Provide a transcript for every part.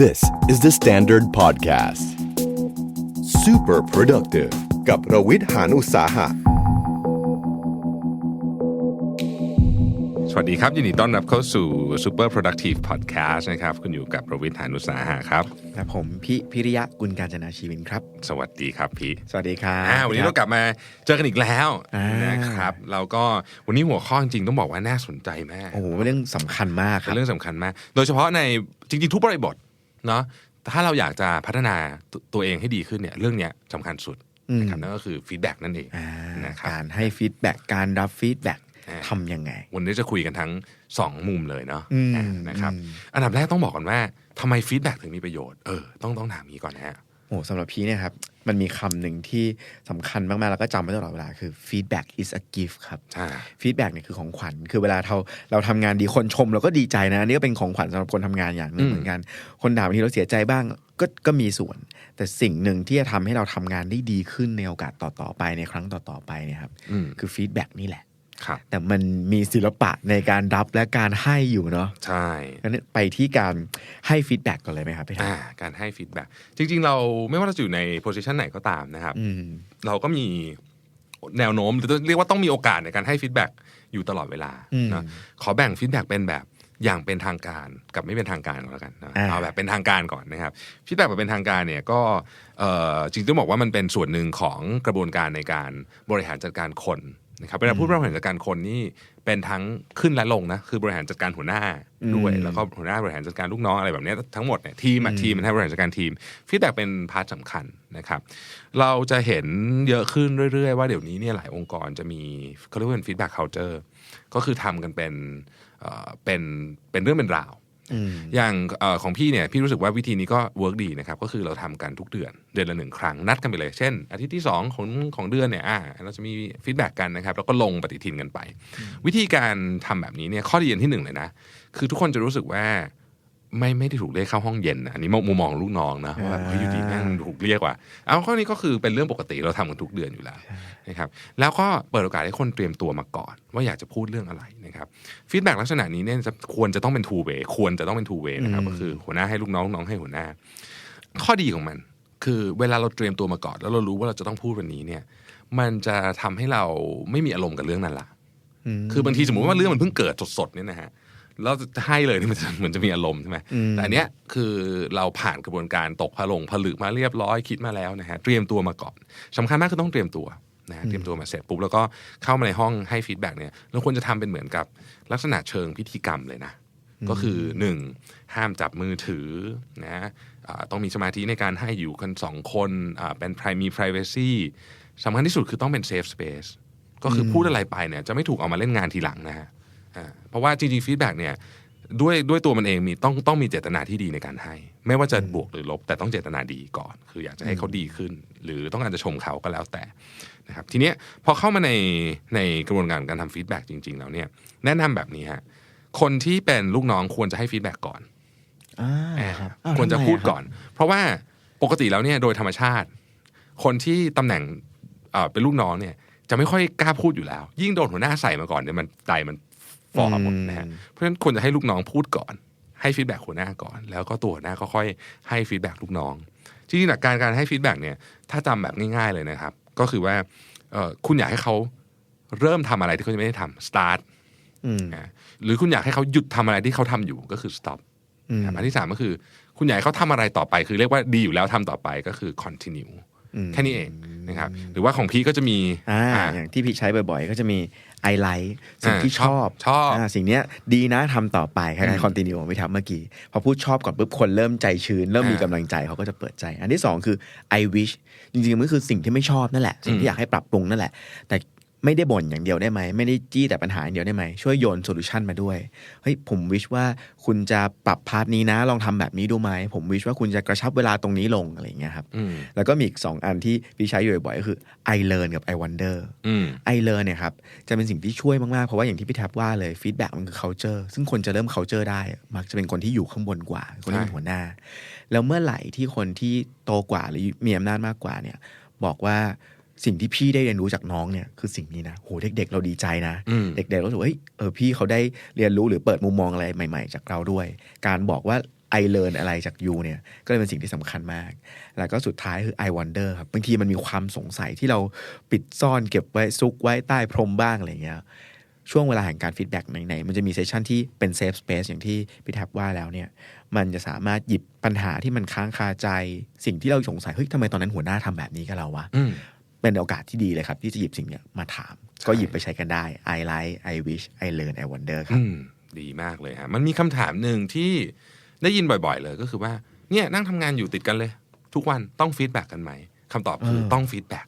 This is the Standard Podcast. Super productive กับประวิทย์หานุสาหะ สวัสดีครับ ยินดีต้อนรับเข้าสู่ Super Productive Podcast นะครับ คุณอยู่กับประวิทยานุสาหะครับและผมพิพิริยะกุลการจนาชีวินครับ สวัสดีครับพี่ สวัสดีครับอ่าวันนี้เรากลับมาเจอกันอีกแล้วอ่านนะครับ เราก็วันนี้หัวข้อจริงๆต้องบอกว่าน่าสนใจมาก โอ้โหเป็นเรื่องสำคัญมากคเป็รับนเรื่องสำคัญมาก โดยเฉพาะในจริงๆ ทุกบริบท เนาะถ้าเราอยากจะพัฒนาตตัวเองให้ดีขึ้นเนี่ยเรื่องเนี้ยสำคัญสุดนะครับนั่นก็คือฟีดแบ็กนั่นเองอ่านะครับการให้ฟีดแบ็กการรับฟีดแบ็กอ่าทำยังไง วันนี้จะคุยกันทั้งสองมุมเลยเนาะอืมอะนะครับอืมอันดับแรกต้องบอกก่อนว่าทำไมฟีดแบ็กถึงมีประโยชน์เออต้องต้องถามนี้ก่อนนะฮะโอ้สำหรับพี่เนี่ยครับ มันมีคำหนึ่งที่สำคัญมาก ๆ แล้วก็จำไว้ตลอดเวลา คือ feedback is a gift ครับอ่าฟีดแบ็กเนี่ยคือของขวัญ คือเวลาเราเราทำงานดีคนชมเราก็ดีใจนะ อันนี่ก็เป็นของขวัญสำหรับคนทำงานอย่างหนึ่งอืมเหมือนกัน คนด่าบางทีเราเสียใจบ้างก็ก็มีส่วน แต่สิ่งหนึ่งที่จะทำให้เราทำงานได้ดีขึ้นในโอกาสต่อ ๆ ไปในครั้งต่อ ๆ ไปเนี่ยครับอืมคือฟีดแบ็กนี่แหละครับ แต่มันมีศิลปะในการรับและการให้อยู่เนาะใช่งั้นไปที่การให้ฟีดแบ็กก่อนเลยไหมครับพี่ทัอ่าการให้ฟีดแบ็กจริง ๆ เราไม่ว่าเราจะอยู่ในโพสิชันไหนก็ตามนะครับอืมเราก็มีแนวโน้มหรือเรียกว่าต้องมีโอกาสในการให้ฟีดแบ็กอยู่ตลอดเวลาอืมนะขอแบ่งฟีดแบ็กเป็นแบบอย่างเป็นทางการกับไม่เป็นทางการก่อนแล้วกันนะอ่าเอาแบบเป็นทางการก่อนนะครับฟีดแบ็กแบบเป็นทางการเนี่ยก็เอ่อจริงๆต้องบอกว่ามันเป็นส่วนหนึ่งของกระบวนการในการบริหารจัดการคน นะครับเวลาพูดว่าบริหารจัดการคนนี่เป็นทั้งขึ้นและลงนะคือบริหารจัดการหัวหน้าด้วยอืมแล้วก็หัวหน้าบริหารจัดการลูกน้องอะไรแบบเนี้ยทั้งหมดเนี่ยทีมอะทีมมันให้บริหารจัดการทีมฟีดแบ็กเป็นพาร์ทสำคัญนะครับ เราจะเห็นเยอะขึ้นเรื่อย ๆ ว่าเดี๋ยวนี้เนี่ยหลายองค์กรจะมีเขาเรียกว่าเป็นฟีดแบ็กเคาน์เตอร์ก็คือทำกันเป็นเอ่อเป็นเป็นเรื่องเป็นราว อืมอย่างเออของพี่เนี่ยพี่รู้สึกว่าวิธีนี้ก็เวิร์กดีนะครับก็คือเราทำกันทุกเดือน เดือนละหนึ่งครั้งนัดกันไปเลย เช่น อาทิตย์ที่ 2 ของของเดือนเนี่ยอ่าเราจะมีฟีดแบ็กกันนะครับแล้วก็ลงปฏิทินกันไป วิธีการทำแบบนี้เนี่ยข้อดีอันที่หนึ่งเลยนะ คือทุกคนจะรู้สึกว่า ไม่ไม่ได้ถูกเรียกเข้าห้องเย็นนะอันนี้มุมมองลูกน้องนะว่าแบบเฮ้ยอยู่ดีแม่งถูกเรียกว่า เอาข้อนี้ก็คือเป็นเรื่องปกติเราทำกันทุกเดือนอยู่แล้วนะครับแล้วก็เปิดโอกาสให้คนเตรียมตัวมาก่อน ว่าอยากจะพูดเรื่องอะไรนะครับฟีดแบ็กลักษณะนี้เนี่ยจะควรจะต้องเป็น two way ควรจะต้องเป็น two way นะครับก็คือหัวหน้าให้ลูกน้องลูกน้องให้หัวหน้า ข้อดีของมัน คือเวลาเราเตรียมตัวมาก่อน แล้วเรารู้ว่าเราจะต้องพูดวันนี้เนี่ย มันจะทำให้เราไม่มีอารมณ์กับเรื่องนั้นละคือบางทีสมมติว่าเรื่องมันเพิ่งเกิดสดๆเนี่ยนะฮะ แล้วจะให้เลยนี่มันจะเหมือนจะมีอารมณ์ใช่ไหมอืมแต่อันเนี้ยคือเราผ่านกระบวนการตกผลงผลึกมาเรียบร้อยคิดมาแล้วนะฮะเตรียมตัวมาก่อนสำคัญมากคือต้องเตรียมตัวนะฮะเตรียมตัวมาเสร็จปุ๊บแล้วก็เข้ามาในห้องให้ฟีดแบ็กเนี่ยเราควรจะทำเป็นเหมือนกับลักษณะเชิงพิธีกรรมเลยนะ ก็คือหนึ่งห้ามจับมือถือนะอ่าต้องมีสมาธิในการให้อยู่กันสองคนอ่าเป็น pri- มี privacy สำคัญที่สุดคือต้องเป็น safe space ก็คือพูดอะไรไปเนี่ยจะไม่ถูกเอามาเล่นงานทีหลังนะฮะอ่า เพราะว่าจริงๆฟีดแบ็กเนี่ยด้วยด้วยตัวมันเองมีต้องต้องมีเจตนาที่ดีในการให้ ไม่ว่าจะบวกหรือลบ แต่ต้องเจตนาดีก่อน คืออยากจะให้เขาดีขึ้น หรือต้องการจะชมเขาก็แล้วแต่นะครับทีเนี้ยพอเข้ามาในในกระบวนการการทำฟีดแบ็กจริง ๆ แล้วเนี่ยแนะนำแบบนี้ฮะคนที่เป็นลูกน้องควรจะให้ฟีดแบ็กก่อนอ่าครับอ้าควรจะทำไมพูดครับก่อน เพราะว่าปกติแล้วเนี่ยโดยธรรมชาติ คนที่ตำแหน่งเอ่อเป็นลูกน้องเนี่ยจะไม่ค่อยกล้าพูดอยู่แล้ว ยิ่งโดนหัวหน้าใส่มาก่อนเนี่ยมันใจมัน ฟอหมดนะฮะเพราะฉะนั้นควรจะให้ลูกน้องพูดก่อน ให้ฟีดแบ็กหัวหน้าก่อน แล้วก็ตัวหัวหน้าก็ค่อยให้ฟีดแบ็กลูกน้องจริงๆหลักการการให้ฟีดแบ็กเนี่ยถ้าจำแบบง่ายๆเลยนะครับ ก็คือว่าเอ่อคุณอยากให้เขาเริ่มทำอะไรที่เขายังไม่ได้ทำ start อืมนะหรือคุณอยากให้เขาหยุดทำอะไรที่เขาทำอยู่ก็คือ stop อืมครับอันที่สามก็คือ คุณอยากให้เขาทำอะไรต่อไป คือเรียกว่าดีอยู่แล้วทำต่อไปก็คือ continue อืมแค่นี้เองนะครับ หรือว่าของพีก็จะมีอ่าอ่าอย่างที่พี่ใช้บ่อยๆ ก็จะมี ไอไลท์สิ่งอ่าที่ชอบชอบาสิ่งเนี้ยดีนะทำต่อไปคล้ายอืมๆคอนติเนียของพี่ทับเมื่อกี้ พอพูดชอบก่อนปุ๊บคนเริ่มใจชื้น เริ่มมีอ่ากำลังใจเขาก็จะเปิดใจ อันที่สองคือ I wish จริงๆมันก็คือสิ่งที่ไม่ชอบนั่นแหละ สิ่งอืที่มอยากให้ปรับปรุงนั่นแหละ แต่ ไม่ได้บ่นอย่างเดียวได้ไหม ไม่ได้จี้แต่ปัญหาอย่างเดียวได้ไหม ช่วยโยนโซลูชันมาด้วย เฮ้ย ผมวิชว่าคุณจะปรับพาร์ทนี้นะ ลองทำแบบนี้ดูไหม ผมวิชว่าคุณจะกระชับเวลาตรงนี้ลงอะไรอย่างเงี้ยครับอืมแล้วก็มีอีกสองอันที่พี่ใช้อยู่บ่อยๆก็คือ I learn กับ I wonder อืมไอเลอร์เนี่ยครับจะเป็นสิ่งที่ช่วยมาก ๆ เพราะว่าอย่างที่พี่แท็บว่าเลยฟีดแบ็กมันคือ culture ซึ่งคนจะเริ่ม culture ได้ มักจะเป็นคนที่อยู่ข้างบนกว่า คนที่เป็นใช่หัวหน้า แล้วเมื่อไหร่ที่คนที่โตกว่าหรือมีอำนาจมากกว่าเนี่ยบอกว่า สิ่งที่พี่ได้เรียนรู้จากน้องเนี่ยคือสิ่งนี้นะโหเด็ก ๆ เราดีใจนะอืมเด็กๆเรารู้สึกว่าเฮ้ยเออพี่เขาได้เรียนรู้หรือเปิดมุมมองอะไรใหม่ ๆ จากเราด้วย การบอกว่า I learn อะไรจาก you เนี่ยก็เลยเป็นสิ่งที่สำคัญมาก แล้วก็สุดท้ายคือ I wonder ครับบางทีมันมีความสงสัยที่เราปิดซ่อนเก็บไว้ซุกไว้ใต้พรมบ้างอะไรเงี้ยช่วงเวลาแห่งการฟีดแบ็กไหนๆมันจะมีเซสชันที่เป็นเซฟสเปซอย่างที่พี่แท็บว่าแล้วเนี่ย มันจะสามารถหยิบปัญหาที่มันค้างคาใจ สิ่งที่เราสงสัยเฮ้ยทำไมตอนนั้นหัวหน้าทำแบบนี้กับเราวะอืม เป็นโอกาสที่ดีเลยครับ ที่จะหยิบสิ่งเนี้ยมาถาม ก็หยิบไปใช้กันได้ I like I wish I learn I wonder ครับอืมดีมากเลยฮะมันมีคำถามหนึ่งที่ได้ยินบ่อย ๆ เลยก็คือว่าเนี่ยนั่งทำงานอยู่ติดกันเลย ทุกวันต้องฟีดแบ็กกันไหมคำตอบคือเออต้องฟีดแบ็ก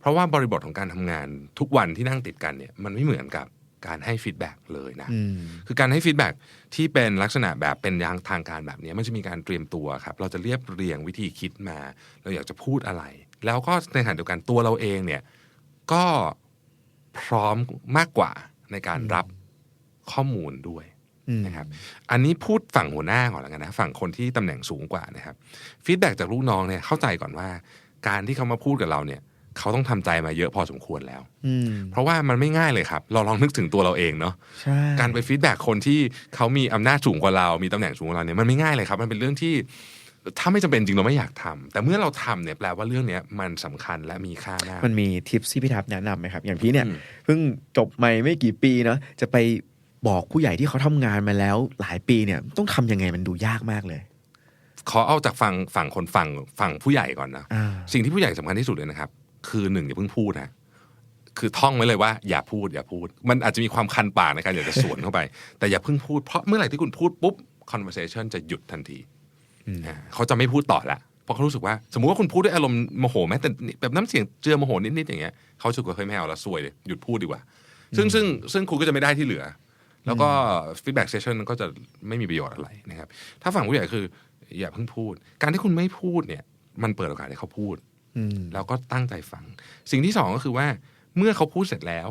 เพราะว่าบริบทของการทำงานทุกวันที่นั่งติดกันเนี่ยมันไม่เหมือนกับการให้ฟีดแบ็กเลยนะอืมคือการให้ฟีดแบ็กที่เป็นลักษณะแบบเป็นยางทางการแบบนี้มันจะมีการเตรียมตัวครับ เราจะเรียบเรียงวิธีคิดมา เราอยากจะพูดอะไร แล้วก็ในขณะเดียวกันตัวเราเองเนี่ยก็พร้อมมากกว่าในการรับข้อมูลด้วยอืมนะครับ อันนี้พูดฝั่งหัวหน้าก่อนแล้วกันนะ ฝั่งคนที่ตำแหน่งสูงกว่านะครับฟีดแบ็กจากลูกน้องเนี่ยเข้าใจก่อนว่า การที่เขามาพูดกับเราเนี่ย เขาต้องทำใจมาเยอะพอสมควรแล้วอืมเพราะว่ามันไม่ง่ายเลยครับ เราลองนึกถึงตัวเราเองเนาะใช่การไปฟีดแบ็กคนที่เขามีอำนาจสูงกว่าเรา มีตำแหน่งสูงกว่าเราเนี่ยมันไม่ง่ายเลยครับ มันเป็นเรื่องที่ ถ้าไม่จำเป็นจริงเราไม่อยากทำแต่เมื่อเราทำเนี่ยแปลว่าเรื่องเนี้ยมันสำคัญและมีค่ามากมันมีทิปที่พี่ทับแนะนำไหมครับ อย่างพี่เนี่ยอืมเพิ่งจบใหม่ไม่กี่ปีเนาะจะไปบอกผู้ใหญ่ที่เขาทำงานมาแล้ว หลายปีเนี่ยต้องทำยังไงมันดูยากมากเลย ขอเอาจากฝั่งฝั่งคนฝั่งฝั่งผู้ใหญ่ก่อนนะอ่าสิ่งที่ผู้ใหญ่สำคัญที่สุดเลยนะครับ คือหนึ่งอย่าเพิ่งพูดนะคือท่องไว้เลยว่าอย่าพูดอย่าพูด มันอาจจะมีความคันปากในการอยากจะสวนเข้าไป แต่อย่าเพิ่งพูดเพราะเมื่อไหร่ที่คุณพูดปุ๊บ conversation จะหยุดทันทีอืมอ่า เขาจะไม่พูดต่อละเพราะเขารู้สึกว่าสมมุติว่าคุณพูดด้วยอารมณ์โมโหแม้แต่แบบน้ำเสียงเจือโมโหนิดๆอย่างเงี้ยเขารู้สึกว่าเฮ้ยไม่เอาละซวยเลยหยุดพูดดีกว่า ซึ่งซึ่งซึ่งคุณก็จะไม่ได้ที่เหลือ แล้วก็ feedback session ก็จะไม่มีประโยชน์อะไรนะครับ ถ้าฝั่งผู้ใหญ่คือ อย่าเพิ่งพูด การที่คุณไม่พูดเนี่ย มันเปิดโอกาสให้เขาพูดอืมแล้วก็ตั้งใจฟัง สิ่งที่สองก็คือว่าเมื่อเขาพูดเสร็จแล้ว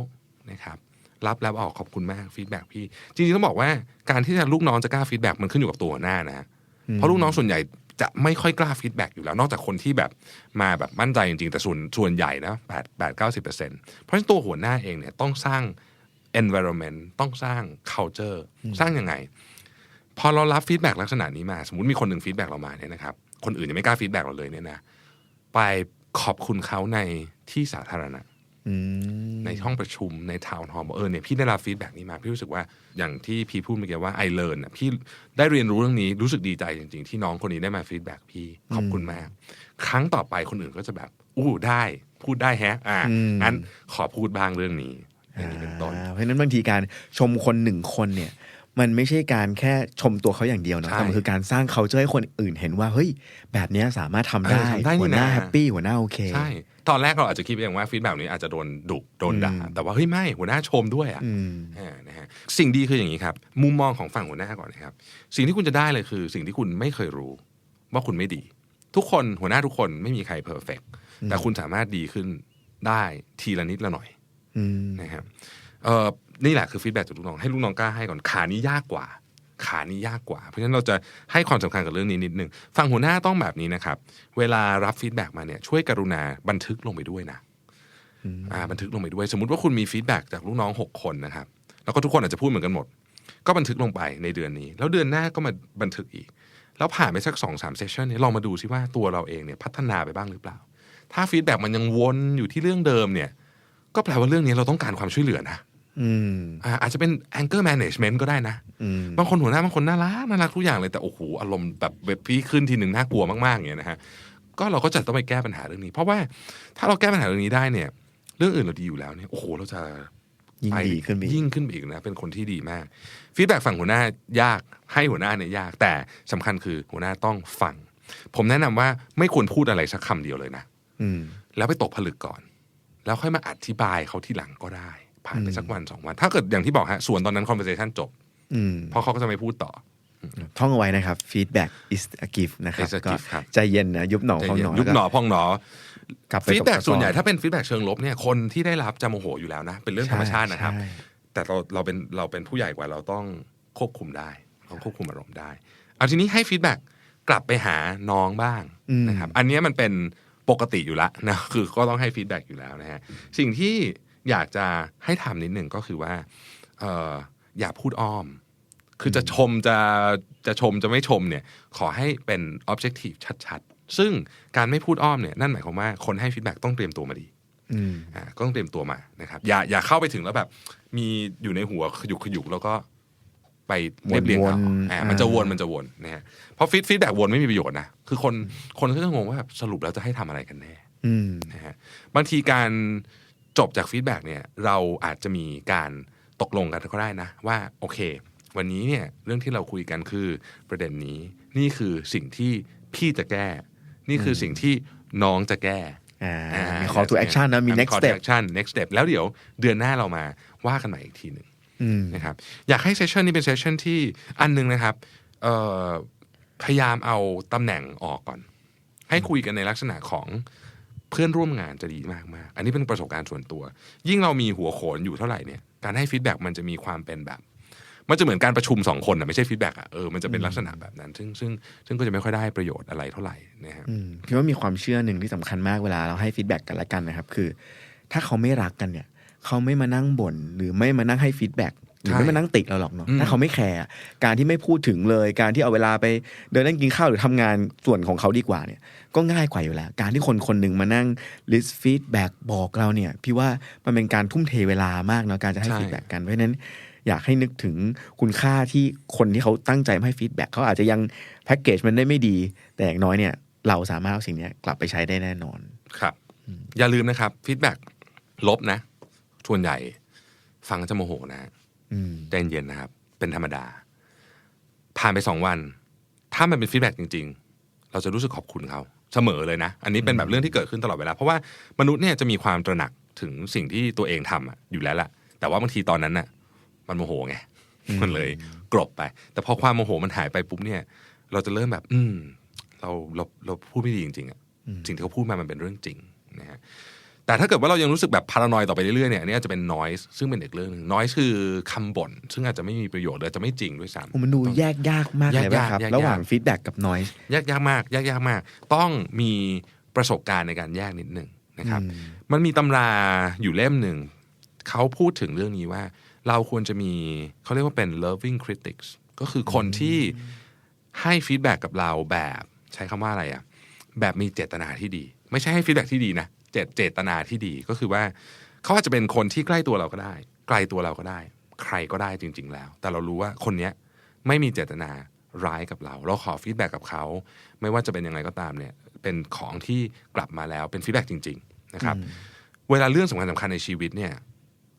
นะครับ รับแล้วออกขอบคุณมากฟีดแบ็กพี่จริงๆต้องบอกว่าการที่จะลูกน้องจะกล้าฟีดแบ็กมันขึ้นอยู่กับตัวหัวหน้านะ เพราะลูกน้องส่วนใหญ่จะไม่ค่อยกล้าฟีดแบ็กอยู่แล้ว นอกจากคนที่แบบมาแบบมั่นใจจริงๆ แต่ส่วนส่วนใหญ่นะแปดแปดเก้าสิบเปอร์เซ็นต์เพราะฉะนั้นตัวหัวหน้าเองเนี่ยต้องสร้าง environment ต้องสร้าง culture สร้างยังไง พอเรารับฟีดแบ็กลักษณะนี้มา สมมติมีคนหนึ่งฟีดแบ็กเรามาเนี่ยนะครับ คนอื่นยังไม่กล้าฟีดแบ็กเราเลยเนี่ยนะ ไปขอบคุณเขาในที่สาธารณะอืม ในห้องประชุมในทาวน์ฮอลล์บอกเออเนี่ยพี่ได้รับฟีดแบ็กนี้มา พี่รู้สึกว่าอย่างที่พี่พูดเมื่อกี้ว่าไอเลิร์นอะพี่ได้เรียนรู้เรื่องนี้รู้สึกดีใจจริง ๆ ที่น้องคนนี้ได้มาฟีดแบ็กพี่ขอบคุณมาก ครั้งต่อไปคนอื่นก็จะแบบ อู้ได้พูดได้แฮะ อ่าอืมงั้นขอพูดบ้างเรื่องนี้อย่างนี้เป็นต้นอ่าเพราะฉะนั้นบางทีการชมคนหนึ่งคนเนี่ย มันไม่ใช่การแค่ชมตัวเขาอย่างเดียวเนอะใช่แต่มันคือการสร้างเขาเจอให้คนอื่นเห็นว่าเฮ้ยแบบเนี้ยสามารถทำได้เออทำได้นี่หัวหน้านะแฮปปี้หัวหน้าโอเคใช่ตอนแรกเราอาจจะคิดไปเองว่าฟีดแบ็กนี้อาจจะโดนดุโดนด่าอืมแต่ว่าเฮ้ยไม่หัวหน้าชมด้วยอะอืมอ่านะฮะสิ่งดีคืออย่างนี้ครับ มุมมองของฝั่งหัวหน้าก่อนนะครับ สิ่งที่คุณจะได้เลยคือ สิ่งที่คุณไม่เคยรู้ ว่าคุณไม่ดี ทุกคนหัวหน้าทุกคนไม่มีใครเพอร์เฟกแต่คุณสามารถดีขึ้นได้ทีละนิดละหน่อยอืมนะครับเออ นี่แหละคือฟีดแบ็กจากลูกน้องให้ลูกน้องกล้าให้ก่อนขานี้ยากกว่า ขานี้ยากกว่า เพราะฉะนั้นเราจะให้ความสำคัญกับเรื่องนี้นิดนึงฝั่งหัวหน้าต้องแบบนี้นะครับ เวลารับฟีดแบ็กมาเนี่ยช่วยกรุณาบันทึกลงไปด้วยนะอ่าบันทึกลงไปด้วย สมมุติว่าคุณมีฟีดแบ็กจากลูกน้อง 6 คนนะครับ แล้วก็ทุกคนอาจจะพูดเหมือนกันหมด ก็บันทึกลงไปในเดือนนี้ แล้วเดือนหน้าก็มาบันทึกอีก แล้วผ่านไปสัก2อสามเซสชันเนี่ยลองมาดูซิว่าตัวเราเองเนี่ยพัฒนาไปบ้างหรือเปล่า ถ้าฟีดแบ็กมันยังวนอยู่ที่เรื่องเดิมเนี่ย ก็แปลว่าเรื่องนี้เราต้องการความช่วยเหลือนะ อืมอ่าอาจจะเป็น anger management ก็ได้นะอืมบางคนหัวหน้าบางคนน่ารักน่ารักทุกอย่างเลยแต่โอ้โหอารมณ์แบบเว็บพี่ขึ้นทีหนึ่งน่ากลัวมากๆอย่างเงี้ยนะฮะก็เราก็จะต้องไปแก้ปัญหาเรื่องนี้ เพราะว่าถ้าเราแก้ปัญหาเรื่องนี้ได้เนี่ย เรื่องอื่นเราดีอยู่แล้วเนี่ยโอ้โหเราจะยิ่งไปดีขึ้นไปอีกยิ่งขึ้นไปอีกนะเป็นคนที่ดีมากฟีดแบ็ฝั่งหัวหน้ายากให้หัวหน้าเนี่ยยาก แต่สำคัญคือหัวหน้าต้องฟัง ผมแนะนำว่าไม่ควรพูดอะไรสักคำเดียวเลยนะ อืมแล้วไปตกผลึกก่อน แล้วค่อยมาอธิบายเขาที่หลังก็ได้ ผ่านไปอืมสักวันสองวัน ถ้าเกิดอย่างที่บอกฮะส่วนตอนนั้น conversation จบอืมเพราะเขาก็จะไม่พูดต่อ ท่องเอาไว้นะครับ feedback is a gift นะครับ Is a ก็ gift ครับใจเย็นนะยุบหนอพองหนอยุบหนอพองหนอกลับไปฟีดแบ็ตกตะกอนส่วนใหญ่ถ้าเป็นฟีดแบ็เชิงลบเนี่ยคนที่ได้รับจะโมโหอยู่แล้วนะ เป็นเรื่องธรรมชาตินะครับใช่แต่เราเราเป็นเราเป็นผู้ใหญ่กว่าเราต้องควบคุมได้ต้องควบคุมอารมณ์ได้ เอาทีนี้ให้ฟีดแบ็กกลับไปหาน้องบ้างอืมนะครับ อันเนี้ยมันเป็นปกติอยู่แล้วนะคือก็ต้องให้ฟีดแบ็กอยู่แล้วนะฮะสิ่งที่ อยากจะให้ทำนิดหนึ่งก็คือว่าเอออย่าพูดอ้อม คือจะชมจะจะชมจะไม่ชมเนี่ย ขอให้เป็น objective ชัดๆ ซึ่งการไม่พูดอ้อมเนี่ยนั่นหมายความว่าคนให้ feedback ต้องเตรียมตัวมาดีอืมอ่าก็ต้องเตรียมตัวมานะครับอย่าอย่าเข้าไปถึงแล้วแบบ มีอยู่ในหัวขยุกขยุกแล้วก็ไปเรียบเรียงเอาวนๆอ่าอ่ามัมันจะวนมันจะวนนะฮะเพราะฟีดฟีดแบ็วนไม่มีประโยชน์นะคือคนคนก็จะงงว่าแบบสรุปแล้วจะให้ทำอะไรกันแน่อืมนะฮะบางทีการ จบจากฟีดแบ็กเนี่ยเราอาจจะมีการตกลงกันก็ได้นะว่าโอเค วันนี้เนี่ยเรื่องที่เราคุยกันคือประเด็นนี้นี่คือสิ่งที่พี่จะแก้ นี่คือสิ่งที่น้องจะแก้อ่าอ่ามี call to action นะมี next call to step action next step แล้วเดี๋ยวเดือนหน้าเรามาว่ากันใหม่อีกทีหนึ่งอืมนะครับอยากให้เซสชันนี้เป็นเซสชันที่อันหนึงนะครับเอ่อพยายามเอาตำแหน่งออกก่อน ให้คุยกันในลักษณะของ เพื่อนร่วมงานจะดีมากมากๆอันนี้เป็นประสบการณ์ส่วนตัว ยิ่งเรามีหัวโขนอยู่เท่าไหร่เนี่ยการให้ฟีดแบ็กมันจะมีความเป็นแบบ มันจะเหมือนการประชุมสองคนอะไม่ใช่ฟีดแบ็กอะเออมันจะเป็นลักษณะแบบนั้น ซึ่งซึ่งซึ่งก็จะไม่ค่อยได้ประโยชน์อะไรเท่าไหร่นะฮะอืมพี่ว่ามีความเชื่อหนึ่งที่สำคัญมากเวลาเราให้ฟีดแบ็กกันละกันนะครับคือ ถ้าเขาไม่รักกันเนี่ย เขาไม่มานั่งบ่นหรือไม่มานั่งให้ฟีดแบ็ก หรือใช่ไม่มานั่งติเราหรอกเนาะอืมถ้าเขาไม่แคร์การที่ไม่พูดถึงเลย การที่เอาเวลาไปเดินเล่นกินข้าวหรือทำงานส่วนของเขาดีกว่าเนี่ย ก็ง่ายกว่าอยู่แล้ว การที่คนคนหนึ่งมานั่ง list feedback บอกเราเนี่ย พี่ว่ามันเป็นการทุ่มเทเวลามากเนาะการจะให้ใช่ฟีดแบ็กกันเพราะฉะนั้นอยากให้นึกถึงคุณค่าที่คนที่เขาตั้งใจมาให้ฟีดแบ็กเขาอาจจะยังแพ็กเกจมันได้ไม่ดี แต่อย่างน้อยเนี่ย เราสามารถเอาสิ่งเนี้ยกลับไปใช้ได้แน่นอน ครับ อย่าลืมนะครับฟีดแบ็กลบนะส่วนใหญ่ฟังจะโมโหนะอืม ใจเย็นนะครับ เป็นธรรมดา ผ่านไปสองวัน ถ้ามันเป็นฟีดแบ็กจริง ๆ เราจะรู้สึกขอบคุณเขาเสมอเลยนะ อันนี้เป็นแบบเรื่องที่เกิดขึ้นตลอดเวลา เพราะว่ามนุษย์เนี่ยจะมีความตระหนักถึงสิ่งที่ตัวเองทำอะอยู่แล้วล่ะ แต่ว่าบางทีตอนนั้นน่ะ มันโมโหไง มันเลยกลบไป แต่พอความโมโหมันหายไปปุ๊บเนี่ย เราจะเริ่มแบบ อืม เราเราเราพูดไม่ดีจริงๆอะสิ่งที่เขาพูดมามันเป็นเรื่องจริงนะฮะ แต่ถ้าเกิดว่าเรายังรู้สึกแบบพารานอยต่อไปเรื่อยๆเนี่ยอันนี้อาจจะเป็น noise ซึ่งเป็นอีกเรื่องหนึ่ง noise คือคำบ่นซึ่งอาจจะไม่มีประโยชน์หรืออาจจะไม่จริงด้วยซ้ำโอ้มันดูแยกยากมากเลยแยกยากนะครับแยกยากระหว่างฟีดแบ็กกับ noise ยากยากมากยากยากมาก ต้องมีประสบการณ์ในการแยกนิดหนึ่งนะครับอืมมันมีตำราอยู่เล่มหนึ่งเขาพูดถึงเรื่องนี้ว่า เราควรจะมีเขาเรียกว่าเป็น loving critics ก็คือคนที่ให้ฟีดแบ็กกับเราแบบใช้คำว่าอะไรอะแบบมีเจตนาที่ดี ไม่ใช่ให้ฟีดแบ็กที่ดีนะ เจตเจตนาที่ดีก็คือว่าเขาอาจจะเป็นคนที่ใกล้ตัวเราก็ได้ ไกลตัวเราก็ได้ ใครก็ได้จริง ๆ แล้ว แต่เรารู้ว่าคนเนี้ยไม่มีเจตนาร้ายกับเรา เราขอฟีดแบ็กกับเขา ไม่ว่าจะเป็นยังไงก็ตามเนี่ยเป็นของที่กลับมาแล้วเป็นฟีดแบ็กจริง ๆ นะครับ เวลาเรื่องสำคัญสำคัญในชีวิตเนี่ย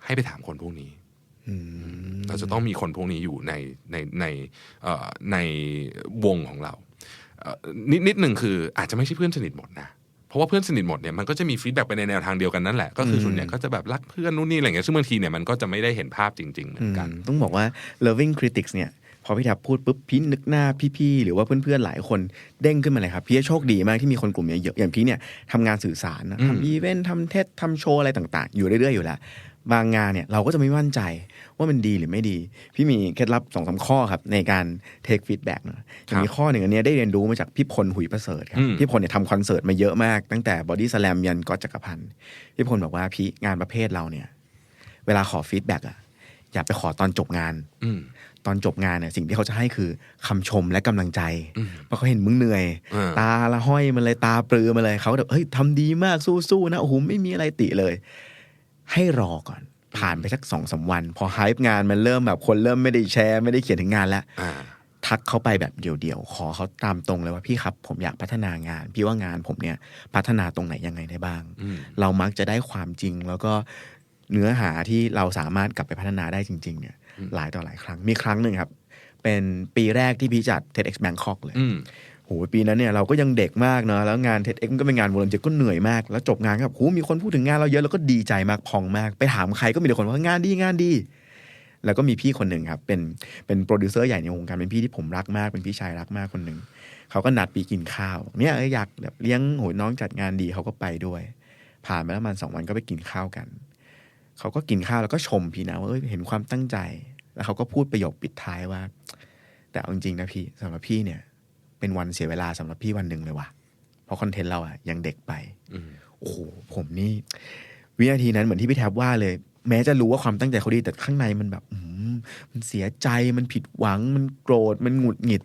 ให้ไปถามคนพวกนี้อืมเราจะต้องมีคนพวกนี้อยู่ในในในเอ่อในวงของเราเอ่อนิดนิดหนึ่งคืออาจจะไม่ใช่เพื่อนสนิทหมดนะ เพราะว่าเพื่อนสนิทหมดเนี่ยมันก็จะมีฟีดแบ็กไปในแนวทางเดียวกันนั่นแหละ ก็คือส่วนใหญ่ก็จะแบบรักเพื่อนนู่นนี่อะไรเงี้ยซึ่งบางทีเนี่ยมันก็จะไม่ได้เห็นภาพจริง ๆ เหมือนกัน ต้องบอกว่า loving critics เนี่ยพอพี่แทบพูดปุ๊บพี่นึกหน้าพี่ๆหรือว่าเพื่อนๆหลายคนเด้งขึ้นมาเลยครับ พี่โชคดีมากที่มีคนกลุ่มเนี้ยเยอะอย่างพี่เนี่ยทำงานสื่อสารนะอืมทำอีเวนต์ทำเทสทำโชว์อะไรต่าง ๆ อยู่เรื่อยๆอยู่แล้วบางงานเนี่ยเราก็จะไม่มั่นใจ ว่ามันดีหรือไม่ดี พี่มีเคล็ดลับสองสามข้อครับ ในการ take feedback นะอย่างมีข้อหนึ่งอันเนี้ยได้เรียนรู้มาจากพี่พลหุยประเสริฐครับอืมพี่พลเนี่ยทำคอนเสิร์ตมาเยอะมาก ตั้งแต่บอดี้สแลมยันก็จักรพันธ์พี่พลบอกว่าพี่งานประเภทเราเนี่ย เวลาขอฟีดแบ็กอะอย่าไปขอตอนจบงานอืมตอนจบงานเนี่ยสิ่งที่เขาจะให้คือคำชมและกำลังใจอืมเพราะเขาเห็นมึงเหนื่อยอ่าตาละห้อยมันเลยตาปลือมาเลยเขาแบบเฮ้ยทำดีมากสู้ๆนะโอ้โหไม่มีอะไรติเลย ให้รอก่อน ผ่านไปสักสองสาวัน พอไฮป์งานมันเริ่มแบบคนเริ่มไม่ได้แชร์ ไม่ได้เขียนถึงงานแล้วอ่าทักเขาไปแบบเดี่ยวๆ ขอเขาตามตรงเลยว่าพี่ครับ ผมอยากพัฒนางาน พี่ว่างานผมเนี่ยพัฒนาตรงไหนยังไงได้บ้างอืมเรามักจะได้ความจริงแล้วก็เนื้อหาที่เราสามารถกลับไปพัฒนาได้จริง ๆ เนี่ย หลายต่อหลายครั้งมีครั้งหนึ่งครับ เป็นปีแรกที่พี่จัด TEDx Bangkok เลยอืม โหปีนั้นเนี่ยเราก็ยังเด็กมากเนาะแล้วงาน TEDx มันก็เป็นงานวอลเนเทียก็เหนื่อยมาก แล้วจบงานก็แบบโหมีคนพูดถึงงานเราเยอะแล้วก็ดีใจมากพองมาก ไปถามใครก็มีแต่คนว่างานดีงานดี แล้วก็มีพี่คนหนึ่งครับเป็นเป็นโปรดิวเซอร์ใหญ่ในวงการเป็นพี่ที่ผมรักมากเป็นพี่ชายรักมากคนหนึ่งเขาก็นัดปีกินข้าวเนี่ยอยากแบบเลี้ยงโหยน้องจัดงานดีเขาก็ไปด้วย ผ่านไปแล้วประมาณสองวันก็ไปกินข้าวกันเขาก็กินข้าวแล้วก็ชมพี่นะว่าเอ้ยเห็นความตั้งใจ แล้วเขาก็พูดประโยคปิดท้ายว่า แต่เอาจริงนะพี่สำหรับพี่เนี่ย เป็นวันเสียเวลาสำหรับพี่วันหนึ่งเลยว่ะเพราะคอนเทนต์เราอะยังเด็กไปอืมโอ้โหผมนี่วินาทีนั้นเหมือนที่พี่แทบว่าเลย แม้จะรู้ว่าความตั้งใจเขาดีแต่ข้างในมันแบบอืมมันเสียใจมันผิดหวังมันโกรธมันหงุดหงิด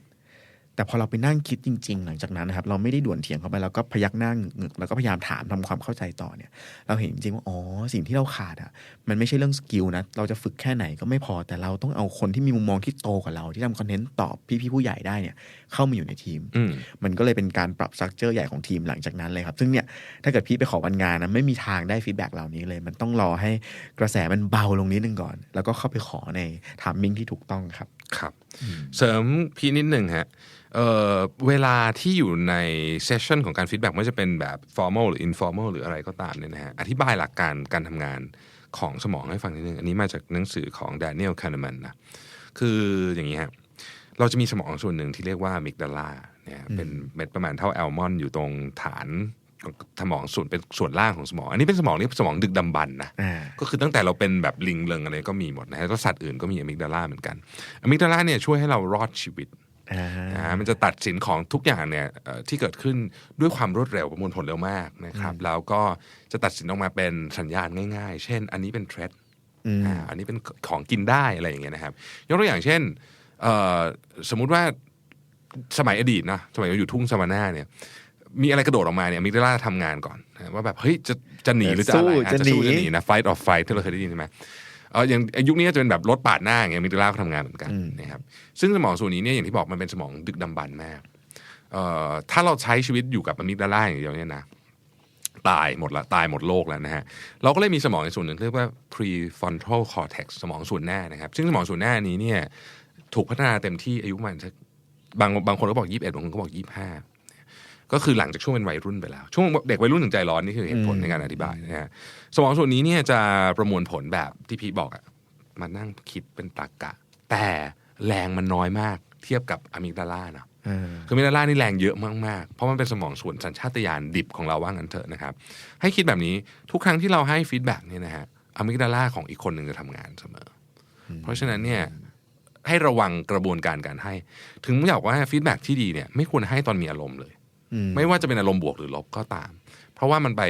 แต่พอเราไปนั่งคิดจริง ๆ หลังจากนั้นนะครับ เราไม่ได้ด่วนเถียงเขาไปเราก็พยักหน้าหงึกแล้วก็พยายามถามทำความเข้าใจต่อเนี่ย เราเห็นจริงๆว่าอ๋อสิ่งที่เราขาดอะมันไม่ใช่เรื่องสกิลนะเราจะฝึกแค่ไหนก็ไม่พอแต่เราต้องเอาคนที่มีมุมมองที่โตกว่าเราที่ทำคอนเทนต์ตอบพี่ๆผู้ใหญ่ได้เนี่ยเข้ามาอยู่ในทีมอืมมันก็เลยเป็นการปรับสตรัคเจอร์ใหญ่ของทีมหลังจากนั้นเลยครับซึ่งเนี่ยถ้าเกิดพี่ไปขอวันงานนะไม่มีทางได้ฟีดแบ็กเหล่านี้เลย มันต้องรอให้กระแสมันเบาลงนิดนึงก่อน แล้วก็เข้าไปขอในทามมิ่งที่ถูกต้องครับครับ เสริมพี่นิดหนึ่งฮะเอ่อเวลาที่อยู่ในเซสชันของการฟีดแบ็กไม่ว่าจะเป็นแบบ formal หรือ informal หรืออะไรก็ตามเนี่ยนะฮะอธิบายหลักการการทำงานของสมองให้ฟังนิดนึง อันนี้มาจากหนังสือของ Daniel Kahneman นะคืออย่างนี้ฮะเราจะมีสมองส่วนหนึ่งที่เรียกว่ามิกดาลาเนี่ยเป็นเม็ดประมาณเท่าแอลมอนด์อยู่ตรงฐาน สมองส่วนเป็นส่วนล่างของสมอง อันนี้เป็นสมองนี่สมองดึกดำบรรพ์นะอ่าก็คือตั้งแต่เราเป็นแบบลิงเลิงอะไรก็มีหมดนะฮะแล้วสัตว์อื่นก็มีอะมิกดาลาเหมือนกันอะมิกดาลาเนี่ยช่วยให้เรารอดชีวิตอ่านะฮะมันจะตัดสินของทุกอย่างเนี่ยเอ่อที่เกิดขึ้นด้วยความรวดเร็วประมวลผลเร็วมากนะครับ แล้วก็จะตัดสินออกมาเป็นสัญญาณง่าย ๆ เช่น อันนี้เป็นเทรดอืมอ่าอันนี้เป็นของกินได้อะไรอย่างเงี้ยนะครับ ยกตัวอย่างเช่นเอ่อสมมุติว่าสมัยอดีตนะสมัยเราอยู่ทุ่งซาวาน่าเนี่ย มีอะไรกระโดดออกมาเนี่ยมิกดาลาทำงานก่อนนะว่าแบบเฮ้ยจะจะหนีหรือจะอะไรสู้อะจะจะสู้หนีจะหนีนะ fight or fight ที่เราเคยได้ยินใช่ไหมเอออย่างยุคนี้จะเป็นแบบรถปาดหน้าอย่างเงี้ยมิกดาลาก็ทำงานเหมือนกันนะครับซึ่งสมองส่วนนี้เนี่ยอย่างที่บอกมันเป็นสมองดึกดำบรรพ์มากเอ่อถ้าเราใช้ชีวิตอยู่กับมิกดาลาอย่างเดียวเนี่ยนะตายหมดละตายหมดโลกแล้วนะฮะเราก็เลยมีสมองในส่วนหนึ่งที่เรียกว่า prefrontal cortex สมองส่วนหน้านะครับ ซึ่งสมองส่วนหน้านี้เนี่ยถูกพัฒนาเต็มที่อายุประมันสักบางบางคนก็บอก 21บางคนก็บอก 25 ก็คือหลังจากช่วงเป็นวัยรุ่นไปแล้ว ช่วงเด็กวัยรุ่นถึงใจร้อนนี่คือเหตุผลในการอธิบายนะฮะสมองส่วนนี้เนี่ยจะประมวลผลแบบที่พีทบอกอะมานั่งคิดเป็นตรรกะ แต่แรงมันน้อยมากเทียบกับอะมิกดาลานะอ่าคือมิดาล่านี่แรงเยอะมาก ๆ เพราะมันเป็นสมองส่วนสัญชาตญาณดิบของเราว่างั้นเถอะนะครับ ให้คิดแบบนี้ทุกครั้งที่เราให้ฟีดแบ็กเนี่ยนะฮะอะมิกดาล่าของอีกคนหนึ่งจะทำงานเสมออเพราะฉะนั้นเนี่ยให้ระวังกระบวนการการให้ ถึงผมอยากว่าฟีดแบ็กที่ดีเนี่ยไม่ควรให้ตอนมีอารมณ์เลยอืม ไม่ว่าจะเป็นอารมณ์บวกหรือลบก็ตาม เพราะว่ามันไป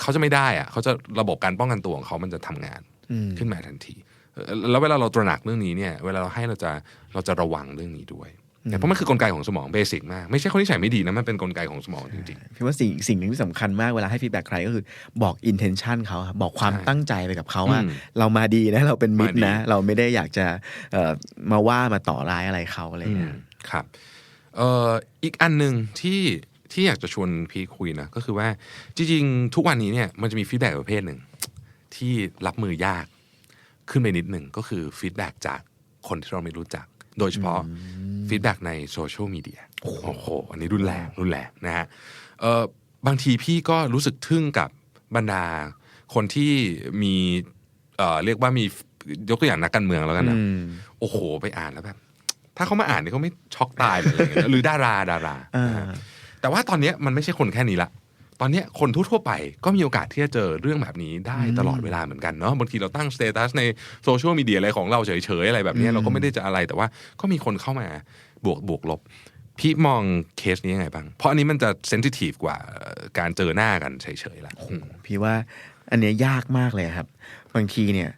เขาจะไม่ได้อะเขาจะระบบการป้องกันตัวของเขามันจะทำงานอืมขึ้นมาทันทีเอ่อแล้วเวลาเราตระหนักเรื่องนี้เนี่ย เวลาเราให้เราจะเราจะระวังเรื่องนี้ด้วยเพราะมันคือกลไกของสมองเบสิกมากไม่ใช่คนที่ใส่ไม่ดีนะมันเป็นกลไกของสมองจริงพี่ว่าสิ่งสิ่งหนึ่งที่สำคัญมากเวลาให้ฟีดแบ็กใครก็คือบอก intention เขาครับบอกความใช่ตั้งใจไปกับเขาว่าอืมเรามาดีนะเราเป็นมิตรมาดีนะ เราไม่ได้อยากจะเอ่อมาว่ามาต่อร้ายอะไรเขาอะไรอืเงี้มยครับเอ่ออีกอันหนึ่งที่ที่อยากจะชวนพีทคุยนะก็คือว่าจริงๆ ทุกวันนี้เนี่ยมันจะมีฟีดแบ็กประเภทหนึ่งที่รับมือยากขึ้นไปนิดหนึ่งก็คือฟีดแบ็กจากคนที่เราไม่รู้จัก โดยเฉพาะฟีดแบ็กในโซเชียลมีเดียโอ้โห อันนี้รุนแรงรุนแรงนะฮะเอ่อบางทีพี่ก็รู้สึกทึ่งกับบรรดาคนที่มีเอ่อเรียกว่ามียกตัวอย่างนักการเมืองแล้วกันนะอืมโอ้โห ไปอ่านแล้วแบบ ถ้าเขามาอ่านเนี่ยเขาไม่ช็อกตายเลยอะไรเงี้ยหรือดาราดาราอ่านะฮะแต่ว่าตอนเนี้ยมันไม่ใช่คนแค่นี้ละตอนเนี้ยคนทั่วๆไปก็มีโอกาสที่จะเจอเรื่องแบบนี้ได้ตลอดเวลาเหมือนกันเนาะบางทีเราตั้งสเตตัสในโซเชียลมีเดียอะไรของเราเฉยๆอะไรแบบเนี้ยเราก็ไม่ได้จะอะไรแต่ว่าก็มีคนเข้ามาบวกบวกลบ พี่มองเคสนี้ยังไงบ้าง เพราะอันนี้มันจะเซนซิทีฟกว่าการเจอหน้ากันเฉยๆละอืมพี่ว่าอันเนี้ยยากมากเลยครับ บางทีเนี่ย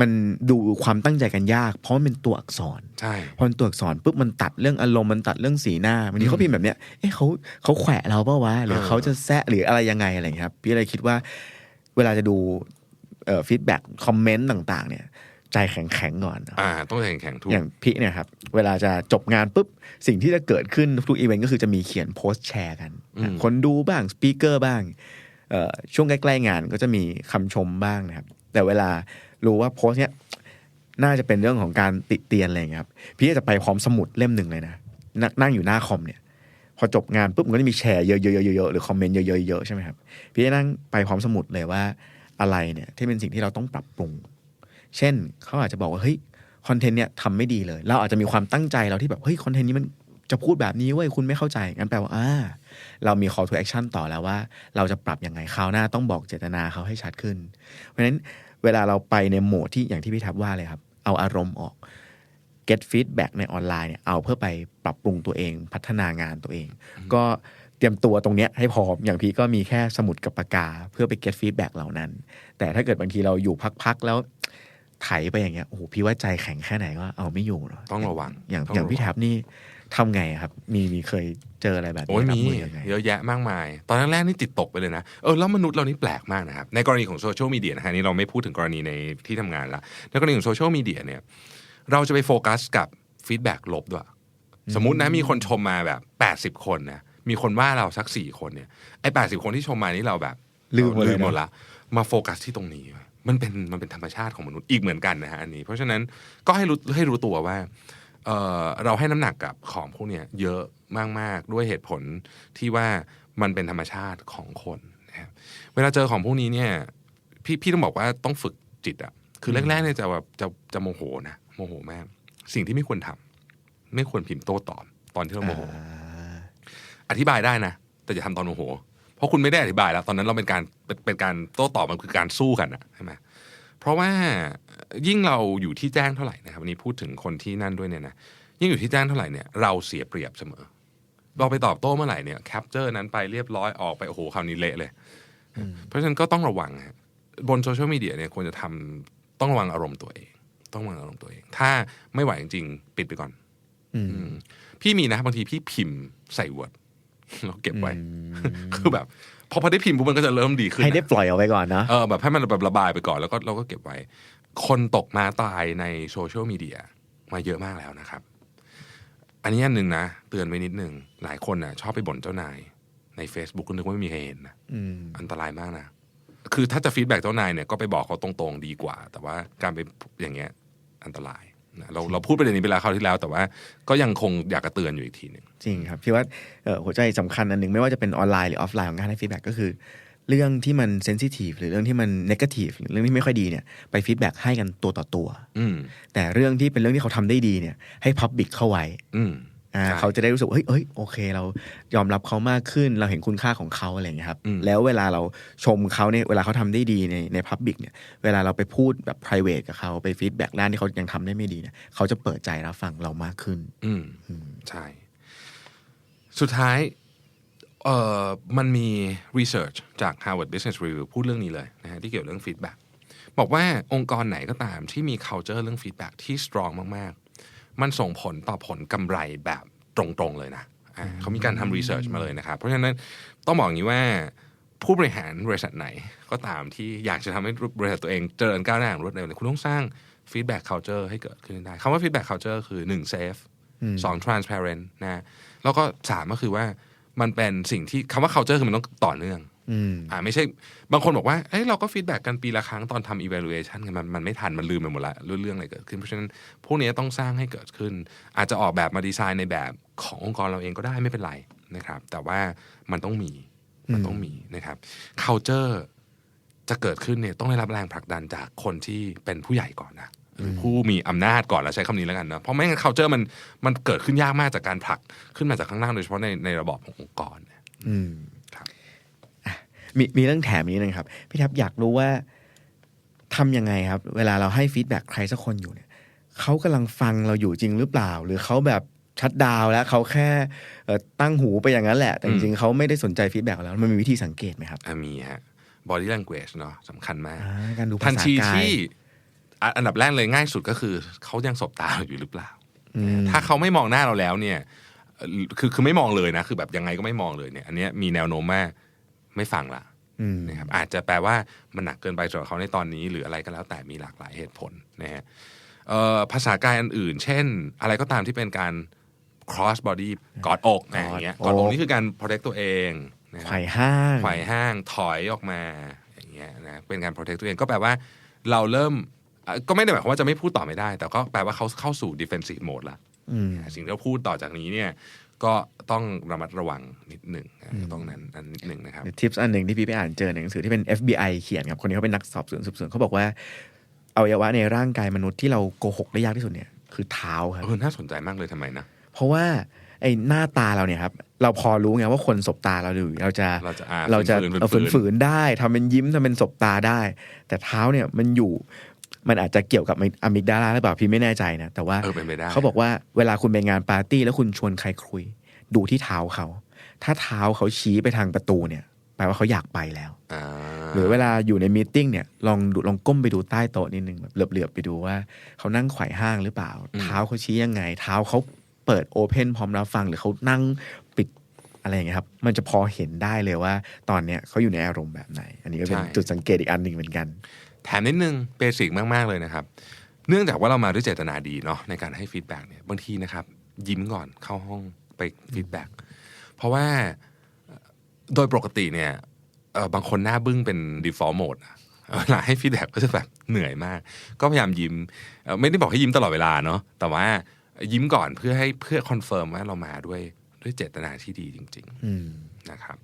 มันดูความตั้งใจกันยาก เพราะมันเป็นตัวอักษรใช่พอมันตัวอักษรปุ๊บมันตัดเรื่องอารมณ์มันตัดเรื่องสีหน้าบางทีเขาพิมพ์แบบเนี้ยเอ๊ะเขาเขาแขวะเราเปล่าวะหรือเออเขาจะแซะหรืออะไรยังไงอะไรอย่างเงี้ยครับพี่เลยคิดว่าเวลาจะดูเอ่อฟีดแบ็กคอมเมนต์ต่างๆ เนี่ยใจแข็งๆก่อนอ่าต้องแข่งแข่งทุกอย่างพี่เนี่ยครับเวลาจะจบงานปุ๊บสิ่งที่จะเกิดขึ้นทุกอีเวนต์ก็คือจะมีเขียนโพสต์แชร์กันอืมคนดูบ้างสปีกเกอร์บ้างเอ่อ ช่วงใกล้ๆงานก็จะมีคำชมบ้างนะครับ แต่เวลารู้ว่าโพสเนี้ยน่าจะเป็นเรื่องของการติเตียนอะไรเงี้ยครับ พี่จะไปพร้อมสมุดเล่มหนึ่งเลยนะน,นั่งอยู่หน้าคอมเนี่ย พอจบงานปุ๊บมันก็จะมีแชร์เยอะๆๆๆหรือคอมเมนต์เยอะๆเยอะๆใช่ไหมครับพี่จะนั่งไปพร้อมสมุดเลยว่าอะไรเนี่ยที่เป็นสิ่งที่เราต้องปรับปรุง เช่นเขาอาจจะบอกว่าเฮ้ยคอนเทนต์เนี่ยทำไม่ดีเลย เราอาจจะมีความตั้งใจเราที่แบบเฮ้ยคอนเทนต์นี้มันจะพูดแบบนี้เว้ยคุณไม่เข้าใจงั้นแปลว่าอ่า เรามี call to action ต่อแล้วว่า เราจะปรับยังไงคราวหน้าต้องบอกเจตนาเขาให้ชัดขึ้น เพราะฉะนั้นเวลาเราไปในโหมดที่อย่างที่พี่ทับว่าเลยครับ เอาอารมณ์ออก get feedback ในออนไลน์เนี่ยเอาเพื่อไปปรับปรุงตัวเองพัฒนางานตัวเอง ก็เตรียมตัวตรงเนี้ยให้พร้อมอย่างพี่ก็มีแค่สมุดกับปากกา เพื่อไป get feedback เหล่านั้น แต่ถ้าเกิดบางทีเราอยู่พักๆแล้ว ไถไปอย่างเงี้ยโอ้โหพี่ว่าใจแข็งแค่ไหนก็เอาไม่อยู่เนาะต้องระวังอย่างต้อย่างพี่ระวัแท็บนี่ทำไงอะครับ มีมีเคยเจออะไรแบบโอ้นี้ยรับมีมือยังไง เยอะแยะมากมาย ตอนแรกๆนี่จิตตกไปเลยนะ เออแล้วมนุษย์เรานี่แปลกมากนะครับ ในกรณีของโซเชียลมีเดียนะฮะนี่เราไม่พูดถึงกรณีในที่ทำงานละในกรณีของโซเชียลมีเดียเนี่ยเราจะไปโฟกัสกับฟีดแบ็กลบด้วย สมมุตินะมีคนชมมาแบบ 80 คนนะมีคนว่าเราสักสี่คนเนี่ยไอ้แปดสิบคนที่ชมมานี่เราแบบลืมหมดเลยนะ ลืมหมดละมาโฟกัสที่ตรงนี้ มันเป็นมันเป็นธรรมชาติของมนุษย์อีกเหมือนกันนะฮะอันนี้ เพราะฉะนั้นก็ให้รู้ให้รู้ตัวว่าเอ่อเราให้น้ำหนักกับของพวกเนี้ยเยอะมากๆด้วยเหตุผลที่ว่ามันเป็นธรรมชาติของคนนะครับเวลาเจอของพวกนี้เนี่ยพี่พี่ต้องบอกว่าต้องฝึกจิตอะคือแรกๆเนี่ยจะแบบจะจะโมโหนะโมโหมาก สิ่งที่ไม่ควรทำไม่ควรพิมพ์โต้ตอบตอนที่เราโมโหอธิบายได้นะ แต่อย่าทำตอนโมโหเพ ราะคุณไม่ได้อธิบายแล้ว ตอนนั้นเราเป็นการเป็นเป็นการโต้ตอบมันคือการสู้กันอะใช่ไหมเพราะว่ายิ่งเราอยู่ที่แจ้งเท่าไหร่นะครับวันนี้พูดถึงคนที่นั่นด้วยเนี่ยนะยิ่งอยู่ที่แจ้งเท่าไหร่เนี่ยเราเสียเปรียบเสมอเราไปตอบโต้เมื่อไหร่เนี่ยแคปเจอร์นั้นไปเรียบร้อยออกไปโอ้โหคราวนี้เละเลย เพราะฉะนั้นก็ต้องระวังฮะบนโซเชียลมีเดียเนี่ยควรจะทำต้องระวังอารมณ์ตัวเอง ต้องระวังอารมณ์ตัวเอง ถ้าไม่ไหวจริงๆ ปิดไปก่อนอืมอืมพี่มีนะบางทีพี่พิมพ์ใส่วอร์ด แล้วเก็บไว้ คือแบบพอพอได้พิมพ์ปุ๊บมันก็จะเริ่มดีขึ้นให้ได้นะปล่อยเอาไว้ก่อนนะเออแบบให้มันแบบระบายไปก่อนแล้วก็เราก็เก็บไว้ คนตกมาตายในโซเชียลมีเดียมาเยอะมากแล้วนะครับ อันนี้อันหนึ่งนะ เตือนไว้นิดหนึ่งหลายคนนะชอบไปบ่นเจ้านายใน Facebook ก็นึกว่าไม่มีใครเห็นนะอืมอันตรายมากนะ คือถ้าจะฟีดแบ็กเจ้านายเนี่ยก็ไปบอกเขาตรงๆดีกว่า แต่ว่าการไปอย่างเงี้ย อันตราย นะเราเราพูดประเด็นนี้ไปแล้วคราวที่แล้ว แต่ว่าก็ยังคงอยากกระเตือนอยู่อีกทีหนึ่งจริงครับพี่ว่าเอ่อหัวใจสำคัญอันหนึ่งไม่ว่าจะเป็นออนไลน์หรือออฟไลน์ของการให้ฟีดแบ็กก็คือ เรื่องที่มันเซนซิทีฟหรือเรื่องที่มันเนกาทีฟหรือเรื่องที่ไม่ค่อยดีเนี่ยไปฟีดแบ็กให้กันตัวต่อตัวอืมแต่เรื่องที่เป็นเรื่องที่เขาทำได้ดีเนี่ยให้พับบิกเข้าไว้ อืมอ่าใช่เขาจะได้รู้สึกว่าเฮ้ยเอ้ยโอเค เรายอมรับเขามากขึ้น เราเห็นคุณค่าของเขาอะไรอย่างเงี้ยครับอืมแล้วเวลาเราชมเขาเนี่ยเวลาเขาทำได้ดีในในพับบิกเนี่ย เวลาเราไปพูดแบบ p r i v a t กับเขาไปฟีดแบ็กด้านที่เขายังทำได้ไม่ดีเนี่ยเขาจะเปิดใจรับฟังเรามากขึ้น อืมใช่ สุดท้ายเอ่อมันมี research จาก Harvard Business Review พูดเรื่องนี้เลยนะฮะที่เกี่ยวเรื่อง feedback บอกว่าองค์กรไหนก็ตามที่มี culture เรื่อง feedback ที่ strong มากๆ มันส่งผลต่อผลกำไรแบบตรงๆเลยนะอ่าเขามีการทำ research มาเลยนะครับ เพราะฉะนั้นต้องบอกอย่างนี้ว่าผู้บริหารบริษัทไหนก็ตามที่อยากจะทำให้บริษัทตัวเองเจริญก้าวหน้าอย่างรวดเร็วเนี่ยคุณต้องสร้าง feedback culture ให้เกิดขึ้นได้คำว่า feedback culture คือ 1 safe สอง transparent นะแล้วก็สามก็คือว่ามันเป็นสิ่งที่คำว่า culture คือมันต้องต่อเนื่อง อืมอ่าไม่ใช่บางคนบอกว่าเอ้ยเราก็ฟีดแบ็กกันปีละครั้งตอนทำ evaluation กันมันมันไม่ทันมันลืมไปหมดละเรื่องเรื่องอะไรเกิดขึ้นเพราะฉะนั้นพวกนี้ต้องสร้างให้เกิดขึ้น อาจจะออกแบบมาดีไซน์ในแบบขององค์กรเราเองก็ได้ไม่เป็นไรนะครับ แต่ว่ามันต้องมีมันต้องมีนะครับ culture จะเกิดขึ้นเนี่ยต้องได้รับแรงผลักดันจากคนที่เป็นผู้ใหญ่ก่อนนะหรือผู้มีอำนาจก่อนแล้วใช้คำนี้แล้วกันนะเพราะไม่งั้น culture มันมันเกิดขึ้นยากมากจากการผลักขึ้นมาจากข้างล่างโดยเฉพาะในในระบอบขององค์กรเนี่ยอืมครับ มีมีเรื่องแถมนี้นึงครับ พี่แท็บอยากรู้ว่าทำยังไงครับ เวลาเราให้ฟีดแบ็กใครสักคนอยู่เนี่ยเขากำลังฟังเราอยู่จริงหรือเปล่า หรือเขาแบบชัดดาวน์แล้วเขาแค่เอ่อตั้งหูไปอย่างนั้นแหละ แต่จริงๆเขาไม่ได้สนใจฟีดแบ็กแล้วมันมีวิธีสังเกตไหมครับอะมีฮะ body language เนาะสำคัญมากอ่าการดูทัภานษาทีกายที่อะอันดับแรกเลยง่ายสุดก็คือเขายังสบตาเราอยู่หรือเปล่าอืมถ้าเขาไม่มองหน้าเราแล้วเนี่ยเอ่อคือคือไม่มองเลยนะ คือแบบยังไงก็ไม่มองเลยเนี่ย อันเนี้ยมีแนวโน้มว่า ไม่ฟังละอืมนะครับอาจจะแปลว่ามันหนักเกินไปสำหรับเขาในตอนนี้ หรืออะไรก็แล้วแต่มีหลากหลายเหตุผลนะฮะเอ่อภาษากายอันอื่น เช่น อะไรก็ตามที่เป็นการ cross body กอดอกนะอย่างเงี้ยกอดอกนี่คือการ protect ตัวเองนะคไขรับว่ห้างไขว่ห้างถอยออกมาอย่างเงี้ยนะเป็นการ protect ตัวเองก็แปลว่าเราเริ่มอะก็ไม่ได้หมายความว่าจะไม่พูดต่อไม่ได้ แต่ก็แปลว่าเขาเข้าสู่ defensive mode ละอืมสิ่งที่เราพูดต่อจากนี้เนี่ย ก็ต้องระมัดระวังนิดหนึ่งนะต้องนั้นอันนิดหนึ่งนะครับทิปส์อันหนึ่งที่พี่ไปอ่านเจอในหนังสือที่เป็น FBI เขียนครับคนนี้เขาเป็นนักสอบสวนสืบสวนเขาบอกว่าอวัยวะในร่างกายมนุษย์ที่เราโกหกได้ยากที่สุดเนี่ยคือเท้าครับเออน่าสนใจมากเลยทำไมนะเพราะว่าไอ้หน้าตาเราเนี่ยครับเราพอรู้ไงว่าคนสบตาเราอยู่เราจะเราจะอ่าเราจะฝืนๆเอาฝืนๆฝืนๆได้ทำเป็นยิ้มทำเป็นสบตาได้ แต่เท้าเนี่ยมันอยู่ มันอาจจะเกี่ยวกับอะมิกดาลาหรือเปล่าพี่ไม่แน่ใจนะ แต่ว่าเออเป็นไปได้เขาบอกว่าเวลาคุณไปงานปาร์ตี้แล้วคุณชวนใครคุย ดูที่เท้าเขา ถ้าเท้าเขาชี้ไปทางประตูเนี่ยแปลว่าเขาอยากไปแล้วอ่าหรือเวลาอยู่ในมีตติ้งเนี่ยลองดูลองก้มไปดูใต้โต๊ะนิดนึงแบบเหลือบๆไปดูว่าเขานั่งไขว่ห้างหรือเปล่า เท้าเขาชี้ยังไง เท้าเขาเปิดโอเพนพร้อมรับฟัง หรือเขานั่งปิดอะไรอย่างเงี้ยครับ มันจะพอเห็นได้เลยว่า ตอนเนี้ยเขาอยู่ในอารมณ์แบบไหน อันนี้ก็เป็นจุดสังเกตอีกอันหนึ่งเหมือนกัน แถมนิดนึงเบสิกมากๆเลยนะครับ เนื่องจากว่าเรามาด้วยเจตนาดีเนาะในการให้ฟีดแบ็กเนี่ยบางทีนะครับยิ้มก่อนเข้าห้องไปฟีดแบ็กเพราะว่าเอ่อโดยปกติเนี่ยเอ่อบางคนหน้าบึ้งเป็น default mode อะเวลาให้ฟีดแบ็กก็จะแบบเหนื่อยมาก ก็พยายามยิ้มเอ่อไม่ได้บอกให้ยิ้มตลอดเวลาเนาะแต่ว่ายิ้มก่อนเพื่อให้เพื่อคอนเฟิร์มว่าเรามาด้วยด้วยเจตนาที่ดีจริงๆอืมนะครับ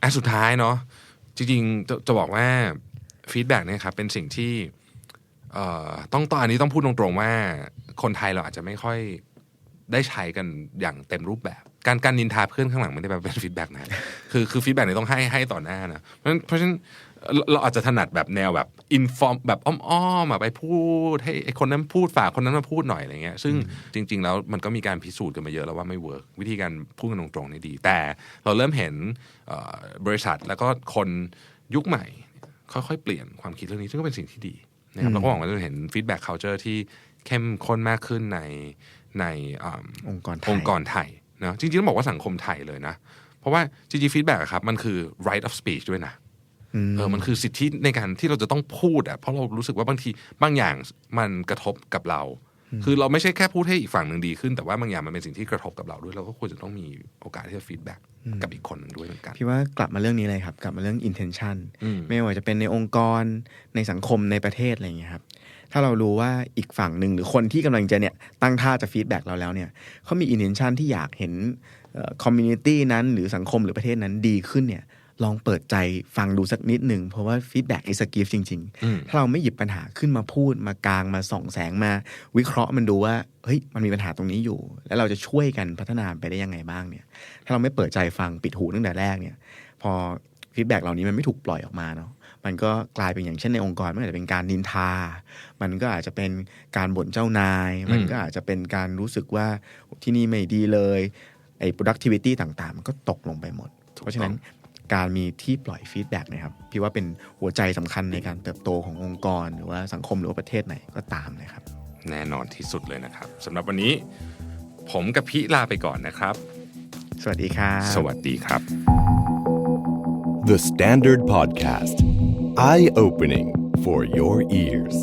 อันสุดท้ายเนาะจริงๆจะจะบอกว่า ฟีดแบ็กเนี่ยครับเป็นสิ่งที่เอ่อต้องตอนอันนี้ต้องพูดตรงๆว่าคนไทยเราอาจจะไม่ค่อยได้ใช้กันอย่างเต็มรูปแบบ การการนินทาเพื่อนข้างหลังไม่ได้แปลว่าเป็นฟีดแบ็กนะคือคือฟีดแบ็กเนี่ยต้องให้ให้ต่อหน้านะเพราะฉะนั้นเพราะฉะนั้นเราเราอาจจะถนัดแบบแนวแบบอินฟอร์มแบบอ้อมๆอะไปพูดให้ไอ้คนนั้นพูดฝากคนนั้นมาพูดหน่อยอะไรเงี้ยซึ่งจริง ๆ แล้วมันก็มีการพิสูจน์กันมาเยอะแล้วว่าไม่เวิร์กวิธีการพูดกันตรงๆนี่ดี แต่เราเริ่มเห็นเอ่อบริษัทแล้วก็คนยุคใหม่ ค่อยๆเปลี่ยนความคิดเรื่องนี้ซึ่งก็เป็นสิ่งที่ดีนะครับเราก็หวังว่าจะเห็นฟีดแบ็ก culture ที่เข้มข้นมากขึ้นในในอ่าองค์กรไทยองค์กรไทยนะจริงๆต้องบอกว่าสังคมไทยเลยนะ เพราะว่าจริงๆฟีดแบ็กครับมันคือ right of speech ด้วยนะมเออมันคือสิทธิในการที่เราจะต้องพูดอะเพราะเรารู้สึกว่าบางทีบางอย่างมันกระทบกับเรา คือเราไม่ใช่แค่พูดให้อีกฝั่งหนึ่งดีขึ้น แต่ว่าบางอย่างมันเป็นสิ่งที่กระทบกับเราด้วยเราก็ควรจะต้องมีโอกาสที่จะฟีดแบ็ก กับอีกคนหนึ่งด้วยเหมือนกันพี่ว่ากลับมาเรื่องนี้เลยครับ กลับมาเรื่อง intention อืมไม่ว่าจะเป็นในองค์กรในสังคมในประเทศอะไรอย่างเงี้ยครับถ้าเรารู้ว่าอีกฝั่งหนึ่งหรือคนที่กำลังจะเนี่ยตั้งท่าจะฟีดแบ็กเราแล้วเนี่ยเขามี intention ที่อยากเห็นคอมมูนิตี้นั้นหรือสังคมหรือประเทศนั้นดีขึ้นเนี่ย ลองเปิดใจฟังดูสักนิดหนึ่ง เพราะว่าฟีดแบ็ก is a gift จริงอืมๆถ้าเราไม่หยิบปัญหาขึ้นมาพูดมากลางมาส่องแสงมา วิเคราะห์มันดูว่าเฮ้ยมันมีปัญหาตรงนี้อยู่ แล้วเราจะช่วยกันพัฒนาไปได้ยังไงบ้างเนี่ยถ้าเราไม่เปิดใจฟังปิดหูตั้งแต่แรกเนี่ย พอฟีดแบ็กเหล่านี้มันไม่ถูกปล่อยออกมาเนาะมันก็กลายเป็นอย่างเช่นในองค์กรมันอาจจะเป็นการนินทา มันก็อาจจะเป็นการบ่นเจ้านาย มันก็อาจจะเป็นการรู้สึกว่าที่นี่ไม่ดีเลยไอ้ productivity ต่างๆ มันก็ตกลงไปหมด เพราะฉะนั้น การมีที่ปล่อยฟีดแบ็กนะครับพี่ว่าเป็นหัวใจสำคัญในการเติบโตขององค์กร หรือว่าสังคมหรือว่าประเทศไหนก็ตามนะครับ แน่นอนที่สุดเลยนะครับสำหรับวันนี้ ผมกับพี่ลาไปก่อนนะครับ สวัสดีครับ สวัสดีครับ The Standard Podcast. Eye opening for your ears.